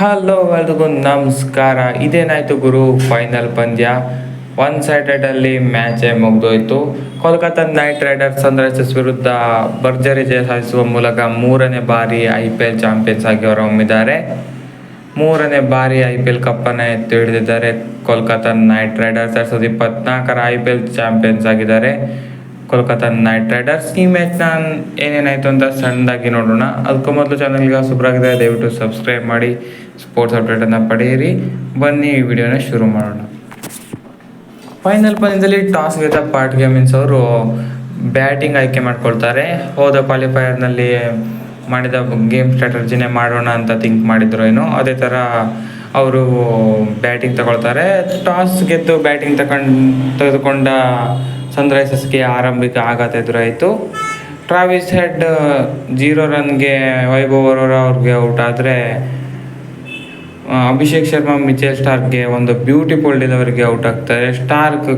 Hello ಎಲ್ರಿಗೂ ನಮಸ್ಕಾರ. ಇದೇನಾಯಿತು ಗುರು? Final ಪಂದ್ಯ. ಒನ್ ಸೈಡೆಡಲ್ಲಿ ಮ್ಯಾಚೇ ಮುಗಿದೋಯ್ತು. ಕೋಲ್ಕತ್ತಾ ನೈಟ್ ರೈಡರ್ಸ್ ಸನ್ರೈಸರ್ಸ್ ವಿರುದ್ಧ ಭರ್ಜರಿ ಜಯ ಸಾಧಿಸುವ ಮೂಲಕ ಮೂರನೇ ಬಾರಿ ಐ ಪಿ ಎಲ್ ಚಾಂಪಿಯನ್ಸ್ ಆಗಿ ಹೊರಹೊಮ್ಮಿದ್ದಾರೆ. ಮೂರನೇ ಬಾರಿ ಐ ಪಿ ಎಲ್ ಕಪ್ಪನ್ನು ಎತ್ತಿ ಹಿಡಿದಿದ್ದಾರೆ ಕೋಲ್ಕತ್ತಾ ನೈಟ್ ರೈಡರ್ಸ್ ಎರಡು ಸಾವಿರದ ಇಪ್ಪತ್ನಾಲ್ಕರ ಐ ಪಿ ಎಲ್ ಚಾಂಪಿಯನ್ಸ್ ಆಗಿದ್ದಾರೆ. Kolkata knight riders. ಈ ಮ್ಯಾಚ್ನ ಏನೇನಾಯಿತು ಅಂತ ಸಣ್ಣದಾಗಿ ನೋಡೋಣ. ಅದಕ್ಕೂ ಮೊದಲು ಚಾನಲ್ಗೆ ಸುಬ್ರಾಗಿದೆ ದಯವಿಟ್ಟು ಸಬ್ಸ್ಕ್ರೈಬ್ ಮಾಡಿ ಸ್ಪೋರ್ಟ್ಸ್ ಅಪ್ಡೇಟನ್ನು ಪಡೆಯಿರಿ. ಬನ್ನಿ, ಈ ವಿಡಿಯೋನ ಶುರು ಮಾಡೋಣ. ಫೈನಲ್ ಪಂದ್ಯದಲ್ಲಿ ಟಾಸ್ ಗೆದ್ದ ಪಾರ್ಟ್ ಗೇಮಿನ್ಸ್ ಅವರು ಬ್ಯಾಟಿಂಗ್ ಆಯ್ಕೆ ಮಾಡ್ಕೊಳ್ತಾರೆ. ಹೋದ ಕ್ವಾಲಿಫೈಯರ್ನಲ್ಲಿ ಮಾಡಿದ ಗೇಮ್ ಸ್ಟ್ರಾಟಜಿನೇ ಮಾಡೋಣ ಅಂತ ಥಿಂಕ್ ಮಾಡಿದ್ರು ಏನು. ಅದೇ ಥರ ಅವರು ಬ್ಯಾಟಿಂಗ್ ತಗೊಳ್ತಾರೆ. ಟಾಸ್ ಗೆದ್ದು ಬ್ಯಾಟಿಂಗ್ ತಗೊಂಡು ತೆಗೆದುಕೊಂಡ ಸನ್ರೈಸರ್ಸ್ಗೆ ಆರಂಭಿಕ ಆಘಾತ ಎದುರಾಯಿತು. ಟ್ರಾವಿಸ್ ಹೆಡ್ ಜೀರೋ ರನ್ಗೆ ವೈಭವ್ ಅರೋರಾ ಅವ್ರಿಗೆ ಔಟ್ ಆದರೆ ಅಭಿಷೇಕ್ ಶರ್ಮಾ ಮಿಚೆಲ್ ಸ್ಟಾರ್ಕ್ಗೆ ಒಂದು ಬ್ಯೂಟಿಫುಲ್ ಡೆಲಿವರಿಗೆ ಔಟ್ ಆಗ್ತಾರೆ. ಸ್ಟಾರ್ಕ್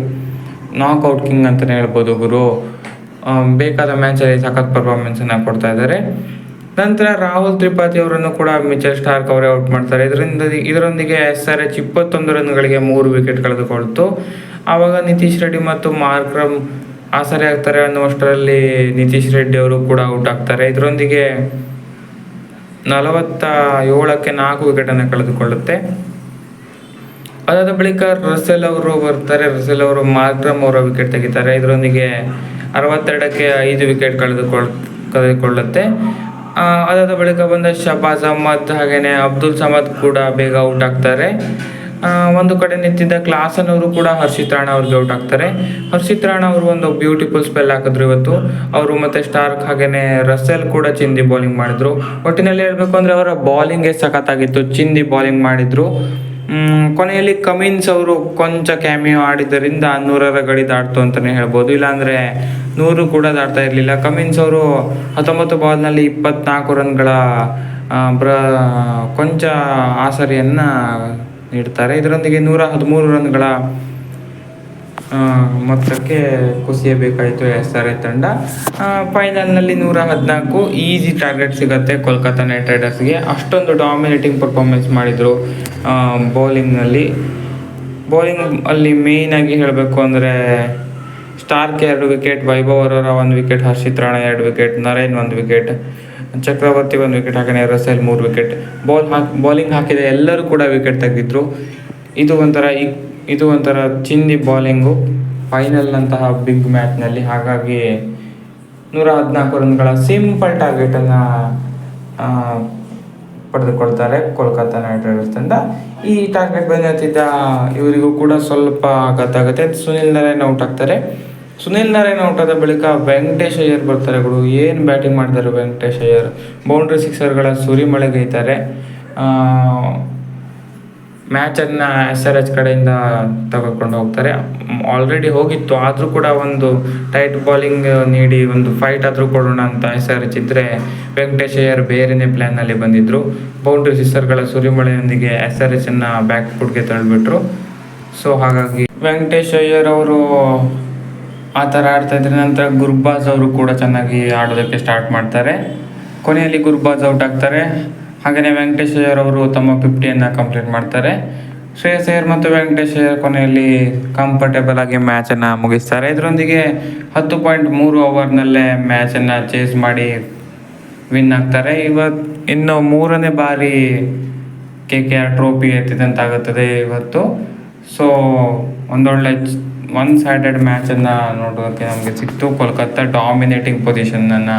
ನಾಕ್ಔಟ್ ಕಿಂಗ್ ಅಂತಲೇ ಹೇಳ್ಬೋದು ಗುರು. ಬೇಕಾದ ಮ್ಯಾಚಲ್ಲಿ ಸಖತ್ ಪರ್ಫಾರ್ಮೆನ್ಸನ್ನು ಕೊಡ್ತಾ ಇದ್ದಾರೆ. ನಂತರ ರಾಹುಲ್ ತ್ರಿಪಾಠಿ ಅವರನ್ನು ಕೂಡ ಮಿಚೆಲ್ ಸ್ಟಾರ್ಕ್ ಅವರೇ ಔಟ್ ಮಾಡ್ತಾರೆ. ಇದರಿಂದ ಇದರೊಂದಿಗೆ ಎಸ್ ಆರ್ ಎಚ್ ಇಪ್ಪತ್ತೊಂದು ರನ್ಗಳಿಗೆ ಮೂರು ವಿಕೆಟ್ ಕಳೆದುಕೊಳ್ತು. ಆವಾಗ ನಿತೀಶ್ ರೆಡ್ಡಿ ಮತ್ತು ಮಾರ್ಕ್ರಮ್ ಆಸರೆ ಆಗ್ತಾರೆ ಅನ್ನುವಷ್ಟರಲ್ಲಿ ನಿತೀಶ್ ರೆಡ್ಡಿ ಅವರು ಕೂಡ ಔಟ್ ಆಗ್ತಾರೆ. ಇದರೊಂದಿಗೆ ನಲವತ್ತ ಏಳಕ್ಕೆ ನಾಲ್ಕು ವಿಕೆಟನ್ನು ಕಳೆದುಕೊಳ್ಳುತ್ತೆ. ಅದಾದ ಬಳಿಕ ರಸೆಲ್ ಅವರು ಬರ್ತಾರೆ. ರಸೆಲ್ ಅವರು ಮಾರ್ಕ್ರಮ್ ಅವರ ವಿಕೆಟ್ ತೆಗಿತಾರೆ. ಇದರೊಂದಿಗೆ ಅರವತ್ತೆರಡಕ್ಕೆ ಐದು ವಿಕೆಟ್ ಕಳೆದುಕೊಳ್, ಕಳೆದುಕೊಳ್ಳುತ್ತೆ. ಅದಾದ ಬಳಿಕ ಬಂದ ಶಬಾಜ್ ಅಹ್ಮದ್ ಹಾಗೆಯೇ ಅಬ್ದುಲ್ ಸಮದ್ ಕೂಡ ಬೇಗ ಔಟ್ ಆಗ್ತಾರೆ. ಒಂದು ಕಡೆ ನಿಂತಿದ್ದ ಕ್ಲಾಸನ್ ಅವರು ಕೂಡ ಹರ್ಷಿತ್ ರಾಣ ಅವ್ರಿಗೆ ಔಟ್ ಆಗ್ತಾರೆ. ಹರ್ಷಿತ್ ರಾಣ ಅವರು ಒಂದು ಬ್ಯೂಟಿಫುಲ್ ಸ್ಪೆಲ್ ಹಾಕಿದ್ರು ಇವತ್ತು. ಅವರು ಮತ್ತೆ ಸ್ಟಾರ್ಕ್ ಹಾಗೇನೆ ರಸೆಲ್ ಕೂಡ ಚಿಂದಿ ಬೌಲಿಂಗ್ ಮಾಡಿದ್ರು. ಒಟ್ಟಿನಲ್ಲಿ ಹೇಳ್ಬೇಕು ಅಂದ್ರೆ ಅವರ ಬೌಲಿಂಗೇ ಸಖತ್ತಾಗಿತ್ತು. ಚಿಂದಿ ಬೌಲಿಂಗ್ ಮಾಡಿದ್ರು. ಕೊನೆಯಲ್ಲಿ ಕಮಿನ್ಸ್ ಅವರು ಕೊಂಚ ಕ್ಯಾಮಿಯೋ ಆಡಿದ್ದರಿಂದ ನೂರರ ಗಡಿ ದಾಟ್ತು ಅಂತಲೇ ಹೇಳ್ಬೋದು. ಇಲ್ಲಾಂದರೆ ನೂರು ಕೂಡ ದಾಟ್ತಾ ಇರಲಿಲ್ಲ. ಕಮಿನ್ಸ್ ಅವರು ಹತ್ತೊಂಬತ್ತು ಬಾಲ್ನಲ್ಲಿ ಇಪ್ಪತ್ನಾಲ್ಕು ರನ್ಗಳ ಬ್ರ, ಕೊಂಚ ಆಸರಿಯನ್ನು ನೀಡ್ತಾರೆ. ಇದರೊಂದಿಗೆ ನೂರ ಹದಿಮೂರು ರನ್ಗಳ ಮೊತ್ತಕ್ಕೆ ಕುಸಿಯಬೇಕಾಯಿತು ಎಸ್ ಆರ್ ಎ ತಂಡ. ಫೈನಲ್ನಲ್ಲಿ ನೂರ ಹದಿನಾಲ್ಕು ಈಸಿ ಟಾರ್ಗೆಟ್ ಸಿಗುತ್ತೆ ಕೋಲ್ಕತ್ತಾ ನೈಟ್ ರೈಡರ್ಸ್ಗೆ. ಅಷ್ಟೊಂದು ಡಾಮಿನೇಟಿಂಗ್ ಪರ್ಫಾರ್ಮೆನ್ಸ್ ಮಾಡಿದರು. ಬೌಲಿಂಗ್ನಲ್ಲಿ ಬೌಲಿಂಗ್ ಅಲ್ಲಿ ಮೇಯ್ನಾಗಿ ಹೇಳಬೇಕು ಅಂದರೆ ಸ್ಟಾರ್ಕ್ ಎರಡು ವಿಕೆಟ್ ವೈಭವ್ ಅರೋರ ಒಂದು ವಿಕೆಟ್ ಹರ್ಷಿತ್ ರಾಣ ಎರಡು ವಿಕೆಟ್ ನರೇನ್ ಒಂದು ವಿಕೆಟ್ ಚಕ್ರವರ್ತಿ ಒಂದು ವಿಕೆಟ್ ಹಾಗೆಯೇ ರಸೆಲ್ ಮೂರು ವಿಕೆಟ್ ಬಾಲ್ ಹಾಕಿ ಬೌಲಿಂಗ್ ಹಾಕಿದ ಎಲ್ಲರೂ ಕೂಡ ವಿಕೆಟ್ ತೆಗೆದಿದ್ರು. ಇದು ಒಂಥರ ಇದು ಒಂಥರ ಚಿಂದಿ ಬೌಲಿಂಗು ಫೈನಲ್ನಂತಹ ಬಿಗ್ ಮ್ಯಾಚ್ನಲ್ಲಿ ಹಾಗಾಗಿ ನೂರ ಹದಿನಾಲ್ಕು ರನ್ಗಳ ಸಿಂಪಲ್ ಟಾರ್ಗೆಟನ್ನು ಪಡೆದುಕೊಳ್ತಾರೆ. ಕೋಲ್ಕತ್ತಾ ನೈಟ್ ರೈಡರ್ಸ್ ತಂಡ ಈ ಟಾರ್ಗೆಟ್ ಬಂದಿದ್ದ ಇವರಿಗೂ ಕೂಡ ಸ್ವಲ್ಪ ಆಘಾತ ಆಗುತ್ತೆ ಸುನಿಲ್ ನಾರಾಯಣ್ ಔಟ್ ಆಗ್ತಾರೆ. ಸುನಿಲ್ ನಾರಾಯಣ್ ಔಟ್ ಆದ ಬಳಿಕ ವೆಂಕಟೇಶ್ ಅಯ್ಯರ್ ಬರ್ತಾರೆ ಗುರು. ಏನು ಬ್ಯಾಟಿಂಗ್ ಮಾಡ್ತಾರೆ ವೆಂಕಟೇಶ್ ಅಯ್ಯರ್? ಬೌಂಡ್ರಿ ಸಿಕ್ಸರ್ಗಳ ಸುರಿಮಳೆಗೈತಾರೆ. ಮ್ಯಾಚನ್ನು ಎಸ್ ಆರ್ ಎಚ್ ಕಡೆಯಿಂದ ತಗೊಂಡು ಹೋಗ್ತಾರೆ. ಆಲ್ರೆಡಿ ಹೋಗಿತ್ತು, ಆದರೂ ಕೂಡ ಒಂದು ಟೈಟ್ ಬಾಲಿಂಗ್ ನೀಡಿ ಒಂದು ಫೈಟ್ ಆದರೂ ಕೊಡೋಣ ಅಂತ ಎಸ್ ಆರ್ ಎಚ್ ಇದ್ದರೆ ವೆಂಕಟೇಶ್ ಅಯ್ಯರ್ ಬೇರೆನೇ ಪ್ಲ್ಯಾನಲ್ಲಿ ಬಂದಿದ್ದರು ಬೌಂಡ್ರಿ ಸಿಸ್ಟರ್ಗಳ ಸುರಿಮಳೆಯೊಂದಿಗೆ ಎಸ್ ಆರ್ ಎಚ್ ಅನ್ನು ಬ್ಯಾಕ್ ಫುಟ್ಗೆ ತಳ್ಳಿಬಿಟ್ರು. ಸೊ ಹಾಗಾಗಿ ವೆಂಕಟೇಶ್ ಅಯ್ಯರ್ ಅವರು ಆ ಥರ ಆಡ್ತಾ ಇದ್ರೆ ನಂತರ ಗುರ್ಬಾಜ್ ಅವರು ಕೂಡ ಚೆನ್ನಾಗಿ ಆಡೋದಕ್ಕೆ ಸ್ಟಾರ್ಟ್ ಮಾಡ್ತಾರೆ. ಕೊನೆಯಲ್ಲಿ ಗುರ್ಬಾಜ್ ಔಟ್ ಆಗ್ತಾರೆ. ಹಾಗೆಯೇ ವೆಂಕಟೇಶ್ ಅಯ್ಯರ್ ಅವರು ತಮ್ಮ ಫಿಫ್ಟಿಯನ್ನು ಕಂಪ್ಲೀಟ್ ಮಾಡ್ತಾರೆ. ಶ್ರೇಯಸ್ ಅಯ್ಯರ್ ಮತ್ತು ವೆಂಕಟೇಶ್ ಅಯ್ಯರ್ ಕೊನೆಯಲ್ಲಿ ಕಂಫರ್ಟೇಬಲ್ ಆಗಿ ಮ್ಯಾಚನ್ನು ಮುಗಿಸ್ತಾರೆ. ಇದರೊಂದಿಗೆ ಹತ್ತು ಪಾಯಿಂಟ್ ಮೂರು ಓವರ್ನಲ್ಲೇ ಮ್ಯಾಚನ್ನು ಚೇಸ್ ಮಾಡಿ ವಿನ್ ಆಗ್ತಾರೆ. ಇವತ್ತು ಇನ್ನು ಮೂರನೇ ಬಾರಿ ಕೆ ಕೆ ಆರ್ ಟ್ರೋಫಿ ಎತ್ತಿದಂತಾಗುತ್ತದೆ ಇವತ್ತು. ಸೊ ಒಂದೊಳ್ಳೆ ಒನ್ ಸೈಡೆಡ್ ಮ್ಯಾಚನ್ನು ನೋಡೋದಕ್ಕೆ ನಮಗೆ ಸಿಕ್ತು. ಕೋಲ್ಕತ್ತಾ ಡಾಮಿನೇಟಿಂಗ್ ಪೊಸಿಷನನ್ನು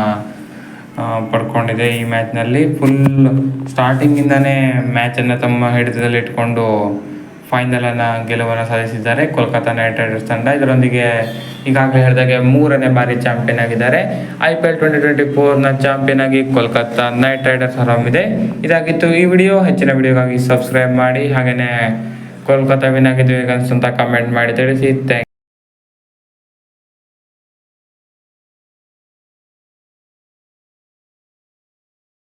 ಪಡ್ಕೊಂಡಿದೆ ಈ ಮ್ಯಾಚ್ನಲ್ಲಿ ಫುಲ್ ಸ್ಟಾರ್ಟಿಂಗಿಂದನೇ ಮ್ಯಾಚನ್ನು ತಮ್ಮ ಹಿಡಿತದಲ್ಲಿ ಇಟ್ಕೊಂಡು ಫೈನಲನ್ನು ಗೆಲುವನ್ನು ಸಾಧಿಸಿದ್ದಾರೆ ಕೋಲ್ಕತ್ತಾ ನೈಟ್ ರೈಡರ್ಸ್ ತಂಡ. ಇದರೊಂದಿಗೆ ಈಗಾಗಲೇ ಹೇಳಿದಾಗೆ ಮೂರನೇ ಬಾರಿ ಚಾಂಪಿಯನ್ ಆಗಿದ್ದಾರೆ. I P L twenty twenty ಫೋರ್ನ champion ಆಗಿ ಕೋಲ್ಕತ್ತಾ ನೈಟ್ ರೈಡರ್ಸ್ ಹೊರಹೊಮ್ಮಿದೆ ಇದಾಗಿತ್ತು ಈ ವಿಡಿಯೋ. ಹೆಚ್ಚಿನ ವಿಡಿಯೋಗಾಗಿ ಸಬ್ಸ್ಕ್ರೈಬ್ ಮಾಡಿ. ಹಾಗೆಯೇ ಕೋಲ್ಕತ್ತಾ ವಿನ್ ಆಗಿದ್ದು ಹೇಗೆ ಕಮೆಂಟ್ ಮಾಡಿ ತಿಳಿಸಿ. ಥ್ಯಾಂಕ್